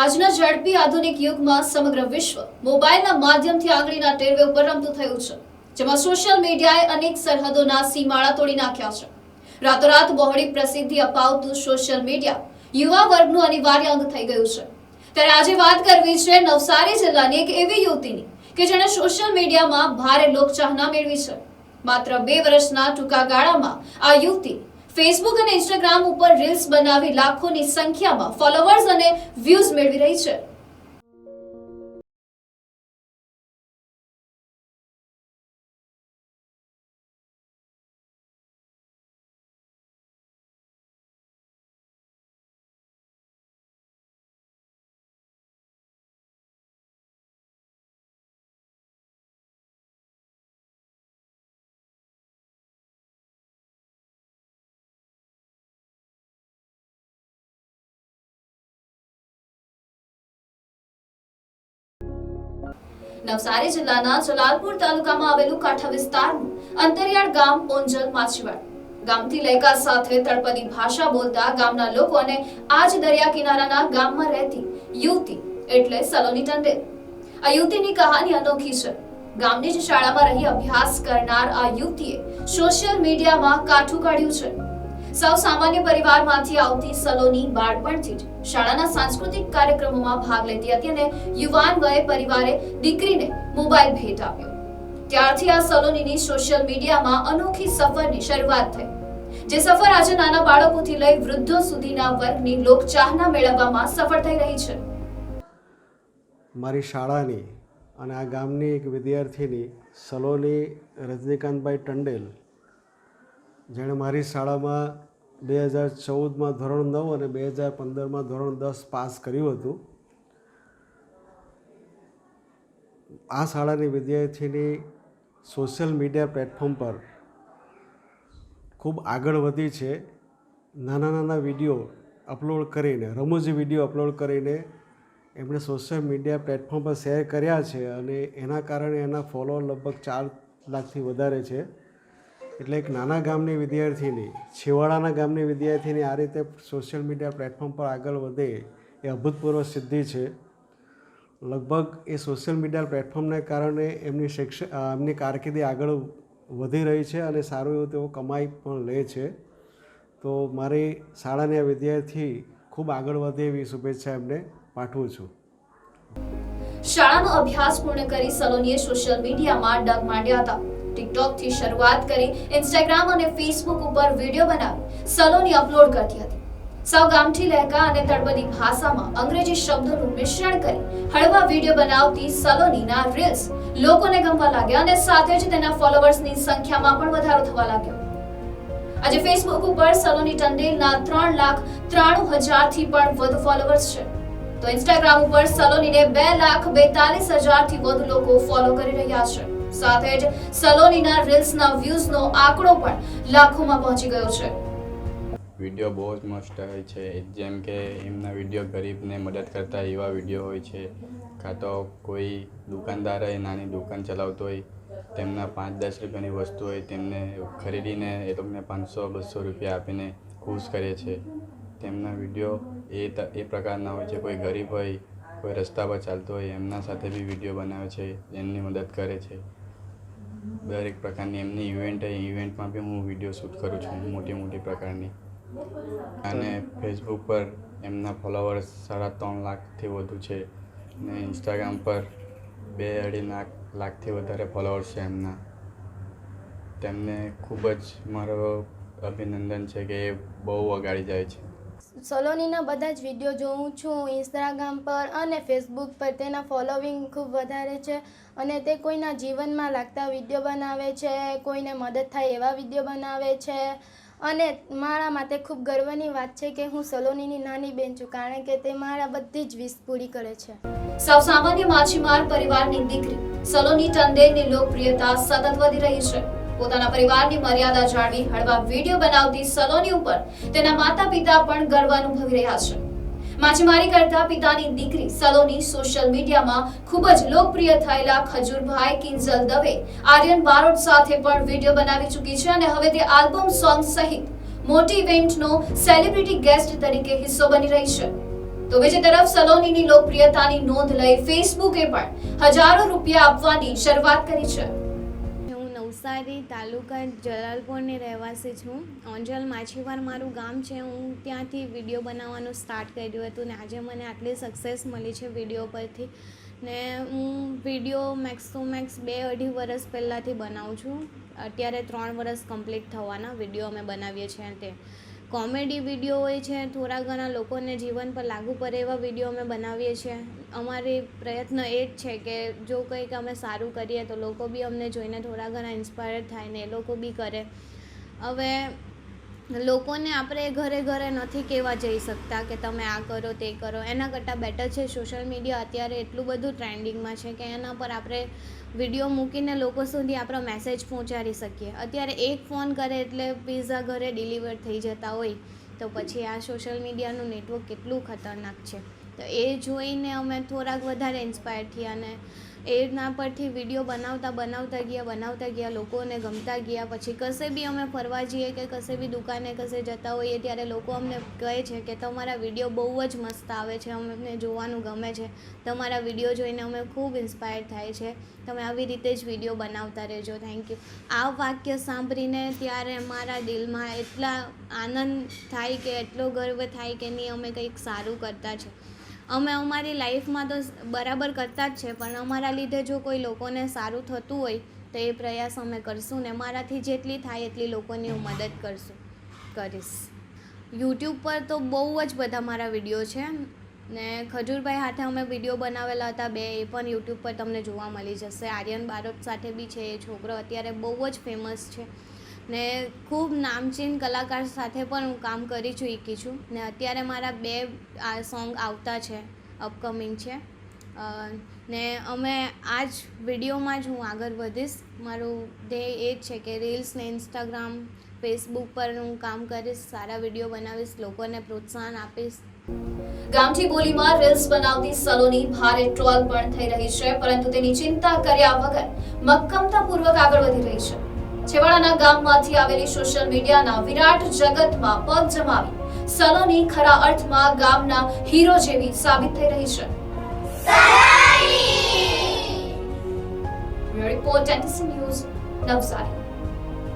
આજના ઝડપી આધુનિક યુગમાં સમગ્ર વિશ્વ મોબાઈલના માધ્યમથી આંગળીના ટેરવે ઉપર રમતું થયું છે, જેમાં સોશિયલ મીડિયાએ અનેક સરહદોના સીમાડા તોડી નાખ્યા છે. રાતોરાત બહોળી પ્રસિદ્ધિ અપાવતું સોશિયલ મીડિયા યુવા વર્ગનું અનિવાર્ય અંગ થઈ ગયું છે. ત્યારે આજે વાત કરવી છે નવસારી જિલ્લાની એક એવી યુવતીની કે જેણે સોશિયલ મીડિયામાં ભારે લોકચાહના મેળવી છે. માત્ર બે વર્ષના ટૂંકા ગાળામાં આ યુવતી ફેસબુક અને ઇન્સ્ટાગ્રામ ઉપર રીલ્સ બનાવી લાખોની સંખ્યામાં ફોલોવર્સ અને વ્યૂઝ મેળવી રહી છે. નવસારી જિલ્લાના જલાલપુર તાલુકામાં આવેલું કાંઠા વિસ્તારનું અંતરિયાળ ગામ પોંજલ માછીવાડ ગામથી લયકા સાથે તળપદી ભાષા બોલતા ગામના લોકો અને આજ દરિયા કિનારાના ગામમાં રહેતી યુવતી એટલે સલોની ટંડે આ યુવતીની કહાની અનોખી છે. ગામની જ શાળામાં રહી અભ્યાસ કરનાર આ યુવતીએ સોશિયલ મીડિયામાં કાઠું કાઢ્યું છે. સૌ સામાન્ય પરિવારમાંથી આવતી સલોની બાળપણથી જ શાળાના સાંસ્કૃતિક કાર્યક્રમોમાં ભાગ લેતી હતી અને યુવાન વયે પરિવારે દીકરીને મોબાઈલ ભેટ આપ્યો. ત્યારથી આ સલોનીની સોશિયલ મીડિયામાં અનોખી સફરની શરૂઆત થઈ, જે સફર આજે નાના બાળકોથી લઈ વૃદ્ધો સુધીના વર્ગની લોકચાહના મેળવવામાં સફળ થઈ રહી છે. મારી શાળાની અને આ ગામની એક વિદ્યાર્થીની સલોની રજનીકાંતભાઈ ટંડેલ જેણે મારી શાળામાં બે હજાર ચૌદમાં ધોરણ નવ અને બે હજાર પંદરમાં ધોરણ દસ પાસ કર્યું હતું. આ શાળાની વિદ્યાર્થીની સોશિયલ મીડિયા પ્લેટફોર્મ પર ખૂબ આગળ વધી છે. નાના નાના વીડિયો અપલોડ કરીને, રમૂજી વીડિયો અપલોડ કરીને એમણે સોશિયલ મીડિયા પ્લેટફોર્મ પર શેર કર્યા છે અને એના કારણે એના ફોલોઅર લગભગ ચાર લાખથી વધારે છે. એટલે એક નાના ગામની વિદ્યાર્થીની, છેવાડાના ગામની વિદ્યાર્થીની આ રીતે સોશિયલ મીડિયા પ્લેટફોર્મ પર આગળ વધે એ અભૂતપૂર્વ સિદ્ધિ છે. લગભગ એ સોશિયલ મીડિયા પ્લેટફોર્મને કારણે એમની શિક્ષણ એમની કારકિર્દી આગળ વધી રહી છે અને સારું એવું તેઓ કમાઈ પણ લે છે. તો મારી શાળાની આ વિદ્યાર્થી ખૂબ આગળ વધે એવી શુભેચ્છા એમને પાઠવું છું. શાળાનો અભ્યાસ પૂર્ણ કરી સલોનીએ સોશિયલ મીડિયામાં ડગ માંડ્યા હતા. ટિકટોકથી શરૂઆત કરી ઇન્સ્ટાગ્રામ અને ફેસબુક ઉપર વીડિયો બનાવી, સલોની અપલોડ કરતી હતી. સૌ ગામઠી લહેકા અને તળબદી ભાષામાં અંગ્રેજી શબ્દોનું મિશ્રણ કરી હળવા વીડિયો બનાવતી સલોનીના રીલ્સ લોકોને ગમવા લાગ્યા અને સાથે જ તેના ફોલોવર્સની સંખ્યામાં પણ વધારો થવા લાગ્યો. આજે ફેસબુક ઉપર સલોની ટંડેલના ત્રણ લાખ ત્રાણું હજારથી પણ વધુ ફોલોવર્સ છે. તો ઇન્સ્ટાગ્રામ ઉપર સલોનીને બે લાખ બેતાલીસ હજારથી વધુ લોકો ફોલો કરી રહ્યા છે. સાથે જ સલોનીના રીલ્સના વ્યૂઝનો આંકડો પણ લાખોમાં પહોંચી ગયો છે. વીડિયો બહુ જ મસ્ત હોય છે. જેમ કે એમના વીડિયો ગરીબને મદદ કરતા એવા વીડિયો હોય છે. કાં તો કોઈ દુકાનદાર હોય, નાની દુકાન ચલાવતો હોય, તેમના પાંચ દસ રૂપિયાની વસ્તુ હોય, તેમને ખરીદીને એ લોકોને પાંચસો, બસો રૂપિયા આપીને ખુશ કરે છે. તેમના વીડિયો એ એ પ્રકારના હોય છે. કોઈ ગરીબ હોય, કોઈ રસ્તા પર ચાલતો હોય, એમના સાથે બી વીડિયો બનાવે છે, એમની મદદ કરે છે. દરેક પ્રકારની એમની ઇવેન્ટ ઇવેન્ટમાં બી હું વીડિયો શૂટ કરું છું, મોટી મોટી પ્રકારની. અને ફેસબુક પર એમના ફોલોવર્સ સાડા ત્રણ લાખથી વધુ છે ને ઇન્સ્ટાગ્રામ પર બે અઢી લાખ, લાખથી વધારે ફોલોવર્સ છે એમના. તેમને ખૂબ જ મારો અભિનંદન છે કે એ બહુ વગાડી જાય છે. સલોનીના બધા જ વીડિયો જોઉં છું ઇન્સ્ટાગ્રામ પર અને ફેસબુક પર. તેના ફોલોવિંગ ખૂબ વધારે છે અને તે કોઈના જીવનમાં લાગતા વીડિયો બનાવે છે, કોઈને મદદ થાય એવા વીડિયો બનાવે છે. અને મારા માટે ખૂબ ગર્વની વાત છે કે હું સલોનીની નાની બેન છું, કારણ કે તે મારા બધી જ વિશ પૂરી કરે છે. સૌ સામાન્ય માછીમાર પરિવારની દીકરી સલોની ટંડેલની લોકપ્રિયતા સતત વધી રહી છે. પોતાના પરિવારની મર્યાદા જાળવી હળવા વીડિયો બનાવતી સલોની ઉપર તેના માતા પિતા પણ ગર્વ અનુભવી રહ્યા છે. માછીમારી કરતા પિતાની દીકરી સલોની સોશિયલ મીડિયામાં ખૂબ જ લોકપ્રિય થયેલા ખજૂરભાઈ કિંજલ દવે આર્યન બારોટ સાથે પણ વીડિયો બનાવી ચૂકી છે અને હવે તે આલ્બમ સોંગ સહિત મોટી ઇવેન્ટનો સેલિબ્રિટી ગેસ્ટ તરીકે હિસ્સો બની રહી છે. તો બીજી તરફ સલોનીની લોકપ્રિયતાની નોંધ લઈ ફેસબુકે પણ હજારો રૂપિયા આપવાની શરૂઆત કરી છે. નવસારી તાલુકા જલાલપુરની રહેવાસી છું. ઓંજલ માછીવાર મારું ગામ છે. હું ત્યાંથી વીડિયો બનાવવાનું સ્ટાર્ટ કર્યું હતું ને આજે મને આટલી સક્સેસ મળી છે વીડિયો પરથી ને હું વીડિયો મેક્સ ટુ મેક્સ બે અઢી વર્ષ પહેલાંથી બનાવું છું. અત્યારે ત્રણ વર્ષ કમ્પ્લીટ થવાના વીડિયો અમે બનાવીએ છીએ તે. કોમેડી વીડિયો હોય છે, થોડા ઘણા લોકોને જીવન પર લાગુ પડે એવા વીડિયો અમે બનાવીએ છીએ. અમારી પ્રયત્ન એ જ છે કે જો કંઈક અમે સારું કરીએ તો લોકો બી અમને જોઈને થોડા ઘણા ઇન્સ્પાયર થાય ને એ લોકો બી કરે. હવે લોકોને આપણે ઘરે ઘરે નથી કહેવા જઈ શકતા કે તમે આ કરો, તે કરો. એના કરતાં બેટર છે સોશિયલ મીડિયા અત્યારે એટલું બધું ટ્રેન્ડિંગમાં છે કે એના પર આપણે વીડિયો મૂકીને લોકો સુધી આપણો મેસેજ પહોંચાડી શકીએ. અત્યારે એક ફોન કરે એટલે પિઝા ઘરે ડિલિવર થઈ જતા હોય તો પછી આ સોશિયલ મીડિયાનું નેટવર્ક કેટલું ખતરનાક છે. તો એ જોઈને અમે થોડાક વધારે ઇન્સ્પાયર થયા અને એના પરથી વીડિયો બનાવતા બનાવતા ગયા બનાવતા ગયા, લોકોને ગમતા ગયા. પછી કશે બી અમે ફરવા જઈએ કે કશે બી દુકાને કશે જતા હોઈએ ત્યારે લોકો અમને કહે છે કે તમારા વીડિયો બહુ જ મસ્ત આવે છે, અમને જોવાનું ગમે છે. તમારા વીડિયો જોઈને અમે ખૂબ ઇન્સ્પાયર થાય છે. તમે આવી રીતે જ વીડિયો બનાવતા રહેજો. થેન્ક યુ આ વાક્ય સાંભળીને ત્યારે મારા દિલમાં એટલા આનંદ થાય કે, એટલો ગર્વ થાય કે નહીં, અમે કંઈક સારું કરતા છે. અમે અમારી લાઈફમાં તો બરાબર કરતા જ છે, પણ અમારા લીધે જો કોઈ લોકોને સારું થતું હોય, તો એ પ્રયાસ અમે કરશું ને મારાથી જેટલી થાય એટલી લોકોની હું મદદ કરશું, કરીશ. યુટ્યુબ પર તો બહુ જ બધા મારા વીડિયો છે ને ખજૂરભાઈ હાથે અમે વીડિયો બનાવેલા હતા બે, એ પણ યુટ્યુબ પર તમને જોવા મળી જશે. આર્યન બારોટ સાથે બી છે, એ છોકરો અત્યારે બહુ જ ફેમસ છે. ને ખૂબ નામચીન કલાકાર સાથે પણ હું કામ કરી ચૂકી છું. ને અત્યારે મારા બે, આ સોંગ આવતા છે, અપકમિંગ છે. ને અમે આ જ વિડીયોમાં જ હું આગળ વધીશ. મારું ધ્યેય એ જ છે કે રીલ્સ ને ઇન્સ્ટાગ્રામ, ફેસબુક પર હું કામ કરીશ, સારા વીડિયો બનાવીશ, લોકોને પ્રોત્સાહન આપીશ. ગામઠી બોલીમાં રીલ્સ બનાવતી સલોની ભારે ટ્રોલ પણ થઈ રહી છે, પરંતુ તેની ચિંતા કર્યા વગર મક્કમતાપૂર્વક આગળ વધી રહી છે. છેવાડાના ગામમાંથી આવેલી સોશિયલ મીડિયાના વિરાટ જગતમાં પગ જમાવી સલોની ખરા અર્થમાં ગામના હીરો જેવી સાબિત થઈ રહી છે. Report NTC news Navsari.